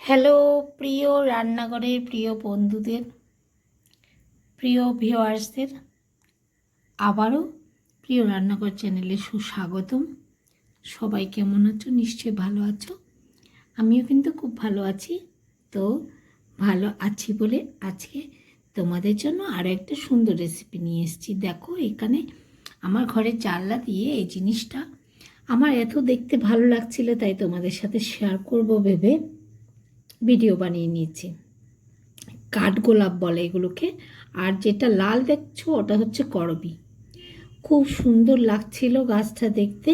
Hello, প্রিয় রান্নাঘরের প্রিয় বন্ধুদের, প্রিয় ভিউয়ার্সদের আবারও প্রিয় রান্নাঘর চ্যানেলে সুস্বাগতম। সবাই কেমন আছো? নিশ্চয়ই ভালো আছো। আমিও কিন্তু খুব ভালো আছি। তো ভালো আছি বলে আজকে তোমাদের জন্য আরও একটা সুন্দর রেসিপি নিয়ে এসেছি। দেখো, এখানে আমার ঘরে চাল্লা দিয়ে এই জিনিসটা আমার এত দেখতে ভালো লাগছিল, তাই তোমাদের সাথে শেয়ার করব ভেবে। ভিডিও বানিয়ে নিয়েছি। কাঠগোলাপ বলে এগুলোকে। আর যেটা লাল দেখছ ওটা হচ্ছে করবি। খুব সুন্দর লাগছিল গাছটা দেখতে।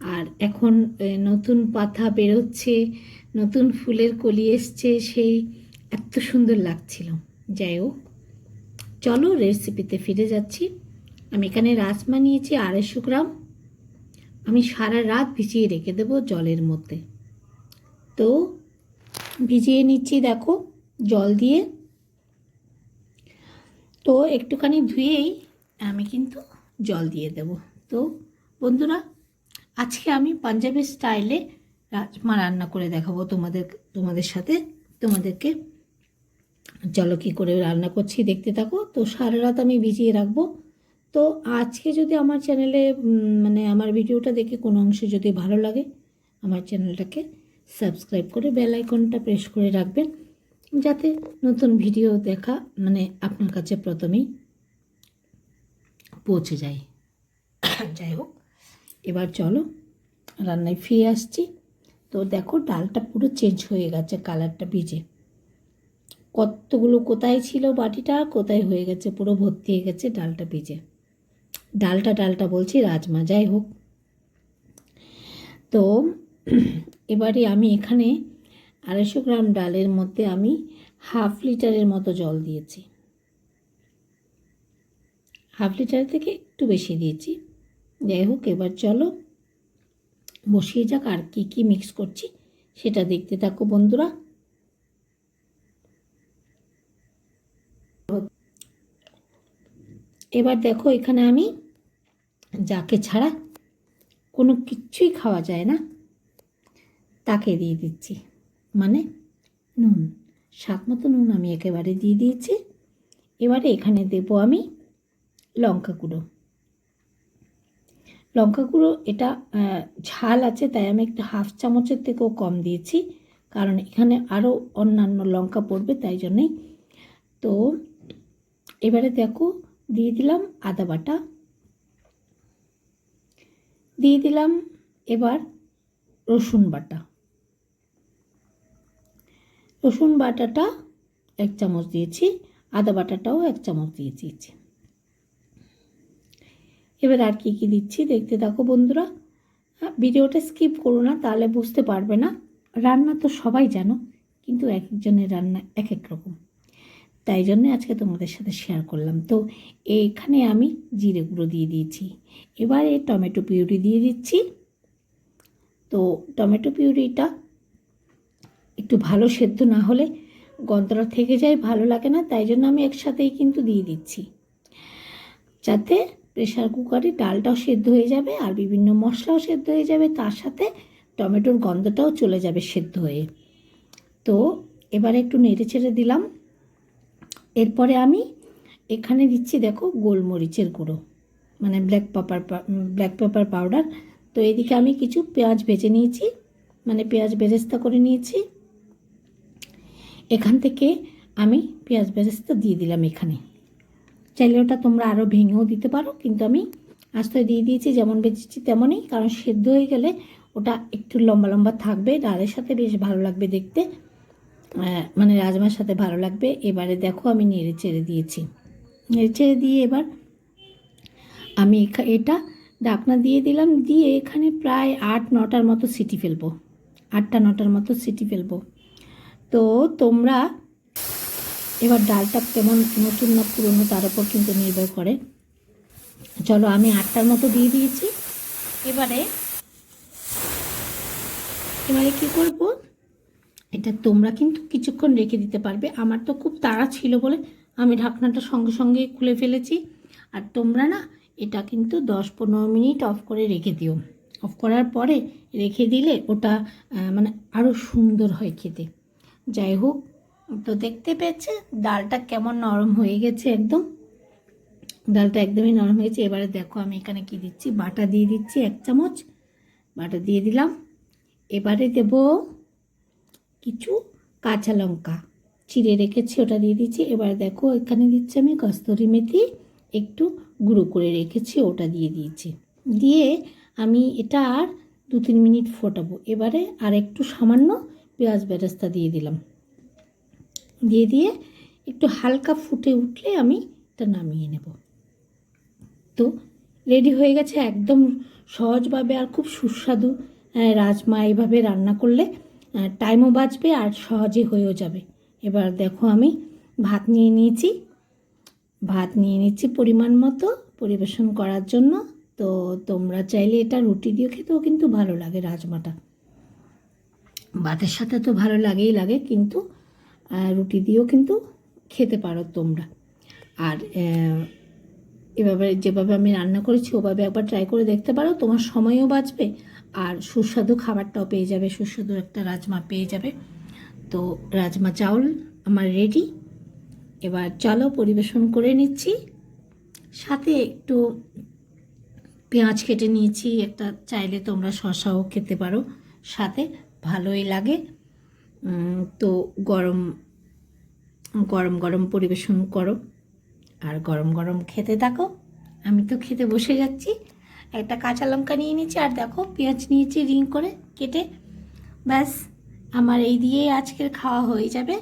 আর এখন নতুন পাতা বেরোচ্ছে, নতুন ফুলের কলি এসছে, সেই এত সুন্দর লাগছিল। যাই হোক, চলো রেসিপিতে ফিরে যাচ্ছি। আমি এখানে রাজমা নিয়েছি আড়াইশো গ্রাম। আমি সারা রাত ভিজিয়ে রেখে দেবো জলের মধ্যে। তো ভিজিয়ে নিচ্ছি, দেখো, জল দিয়ে। তো একটুখানি ধুয়েই আমি কিন্তু জল দিয়ে দেব। তো বন্ধুরা, আজকে আমি পাঞ্জাবি স্টাইলে রাজমা রান্না করে দেখাবো তোমাদের তোমাদের সাথে। তোমাদেরকে চলো কী করে রান্না করছি দেখতে থাকো। তো সারা রাত আমি ভিজিয়ে রাখব। তো আজকে যদি আমার চ্যানেলে মানে আমার ভিডিওটা দেখে কোনো অংশে যদি ভালো লাগে, আমার চ্যানেলটাকে সাবস্ক্রাইব করে বেল আইকনটা প্রেস করে রাখবেন যাতে নতুন ভিডিও দেখা মানে আপনার কাছে প্রথমেই পৌঁছে যায়। যাই হোক, এবার চলো রান্নায় ফিরে আসছি। তো দেখো, ডালটা পুরো চেঞ্জ হয়ে গেছে কালারটা ভিজে। কতগুলো, কোথায় ছিল বাটিটা? কোথায় হয়ে গেছে? পুরো ভর্তি হয়ে গেছে, ডালটা ভিজে। ডালটা ডালটা বলছি রাজমা, যাই হোক। তো এবারে আমি এখানে আড়াইশো গ্রাম ডালের মধ্যে আমি হাফ লিটারের মতো জল দিয়েছি। হাফ লিটার থেকে একটু বেশি দিয়েছি। যাই হোক, এবার চলো বসিয়ে যাক আর কী কী মিক্স করছি, সেটা দেখতে থাকো বন্ধুরা। এবার দেখো, এখানে আমি যাকে ছাড়া কোনো কিচ্ছুই খাওয়া যায় না। তাকে দিয়ে দিচ্ছি। মানে নুন। স্বাদ মতো নুন আমি একেবারে দিয়ে দিয়েছি। এবারে এখানে দেব আমি লঙ্কা গুঁড়ো। লঙ্কা গুঁড়ো, এটা ঝাল আছে, তাই আমি একটা হাফ চামচের থেকেও কম দিয়েছি। কারণ এখানে আরও অন্যান্য লঙ্কা পড়বে, তাই জন্যেই। তো এবারে দেখো, দিয়ে দিলাম আদা বাটা। দিয়ে দিলাম এবার রসুন বাটা। রসুন বাটাটা এক চামচ দিয়েছি, আদা বাটাটাও এক চামচ দিয়ে দিয়েছি। এবার আর কি কি দিচ্ছি দেখতে থাকো বন্ধুরা। ভিডিওটা স্কিপ করো না, তাহলে বুঝতে পারবে না। রান্না তো সবাই জানো, কিন্তু এক একজনের রান্না এক এক রকম। তাই জন্য আজকে তোমাদের সাথে শেয়ার করলাম। তো এখানে আমি জিরে গুঁড়ো দিয়ে দিয়েছি। এবারে টমেটো পিউরি দিয়ে দিচ্ছি। তো টমেটো পিউরিটা একটু ভালো সেদ্ধ না হলে গন্ধটা থেকে যায়, ভালো লাগে না, তাই জন্য আমি একসাথেই কিন্তু দিয়ে দিচ্ছি। যাতে প্রেশার কুকারে ডালটাও সেদ্ধ হয়ে যাবে আর বিভিন্ন মশলাও সেদ্ধ হয়ে যাবে, তার সাথে টমেটোর গন্ধটাও চলে যাবে সেদ্ধ হয়ে। তো এবারে একটু নেড়ে ছেড়ে দিলাম। এরপরে আমি এখানে দিচ্ছি দেখো গোলমরিচের গুঁড়ো মানে black pepper black pepper powder তো এদিকে আমি কিছু পেঁয়াজ ভেজে নিয়েছি মানে পেঁয়াজ বেরেস্তা করে নিয়েছি। এখান থেকে আমি পেঁয়াজ বেরেস্তা দিয়ে দিলাম এখানে। চাইলে ওটা তোমরা আরও ভেঙেও দিতে পারো, কিন্তু আমি আস্তে দিয়ে দিয়েছি, যেমন বেঁচেছি তেমনই, কারণ সেদ্ধ হয়ে গেলে ওটা একটু লম্বা লম্বা থাকবে ডালের সাথে বেশ ভালো লাগবে দেখতে। মানে রাজমার সাথে ভালো লাগবে। এবারে দেখো আমি নেড়ে চেড়ে দিয়েছি। নেড়ে চেড়ে দিয়ে এবার আমি এটা ডাকনা দিয়ে দিলাম, দিয়ে এখানে প্রায় আট নটার মতো সিটি ফেলব। আটটা নটার মতো সিটি ফেলব। তো তোমরা এবার ডালটা কেমন নতুন না পুরনো তার উপর কিন্তু নির্ভর করে। চলো আমি আটটার মতো দিয়ে দিয়েছি। এবারে এবারে কি করব? এটা তোমরা কিন্তু কিছুক্ষণ রেখে দিতে পারবে। আমার তো খুব তাড়া ছিল বলে আমি ঢাকনাটা সঙ্গে সঙ্গে খুলে ফেলেছি। আর তোমরা না, এটা কিন্তু দশ পনেরো মিনিট অফ করে রেখে দিও। অফ করার পরে রেখে দিলে ওটা মানে আরও সুন্দর হয় খেতে। যাই হোক, তো দেখতে পেয়েছে, ডালটা কেমন নরম হয়ে গেছে একদম। ডালটা একদমই নরম হয়েছে। এবারে দেখো আমি এখানে কি দিচ্ছি, বাটা দিয়ে দিচ্ছি এক চামচ, বাটা দিয়ে দিলাম। এবারে দেব কিছু কাঁচা লঙ্কা, চিড়ে রেখেছি, ওটা দিয়ে দিচ্ছি। এবার দেখো এখানে দিচ্ছি আমি কস্তুরি মেথি, একটু গুঁড়ো করে রেখেছি, ওটা দিয়ে দিয়েছি। দিয়ে আমি এটা আর দু তিন মিনিট ফোটাবো। এবারে আর একটু সামান্য পেঁয়াজ বেরেস্তা দিয়ে দিলাম। দিয়ে দিয়ে একটু হালকা ফুটে উঠলে আমি এটা নামিয়ে নেব। তো রেডি হয়ে গেছে একদম সহজভাবে আর খুব সুস্বাদু রাজমা এইভাবে রান্না করলে টাইমও বাঁচবে আর সহজে হয়েও যাবে। এবার দেখো আমি ভাত নিয়ে নিয়েছি। ভাত নিয়ে নিচ্ছি পরিমাণ মতো পরিবেশন করার জন্য। তো তোমরা চাইলে এটা রুটি দিয়ে খেতেও কিন্তু ভালো লাগে রাজমাটা। ভাতের সাথে তো ভালো লাগেই লাগে, কিন্তু রুটি দিয়েও কিন্তু খেতে পারো তোমরা। আর এভাবে যেভাবে আমি রান্না করেছি, ওভাবে একবার ট্রাই করে দেখতে পারো, তোমার সময়ও বাঁচবে আর সুস্বাদু খাবারটাও পেয়ে যাবে, সুস্বাদু একটা রাজমা পেয়ে যাবে। তো রাজমা চাউল আমার রেডি এবার চলো পরিবেশন করে নিচ্ছি। সাথে একটু পেঁয়াজ কেটে নিয়েছি, একটা চাইলে তোমরা শশাও খেতে পারো সাথে। ভালোই লাগে। তো গরম গরম গরম পরিবেশন করো। আর গরম গরম খেতে থাকো। আমি তো খেতে বসে যাচ্ছি। একটা কাঁচা লঙ্কা নিয়ে নিয়েছি, আর দেখো পেঁয়াজ নিয়েছি রিং করে কেটে। ব্যাস, আমার এই দিয়েই আজকের খাওয়া হয়ে যাবে।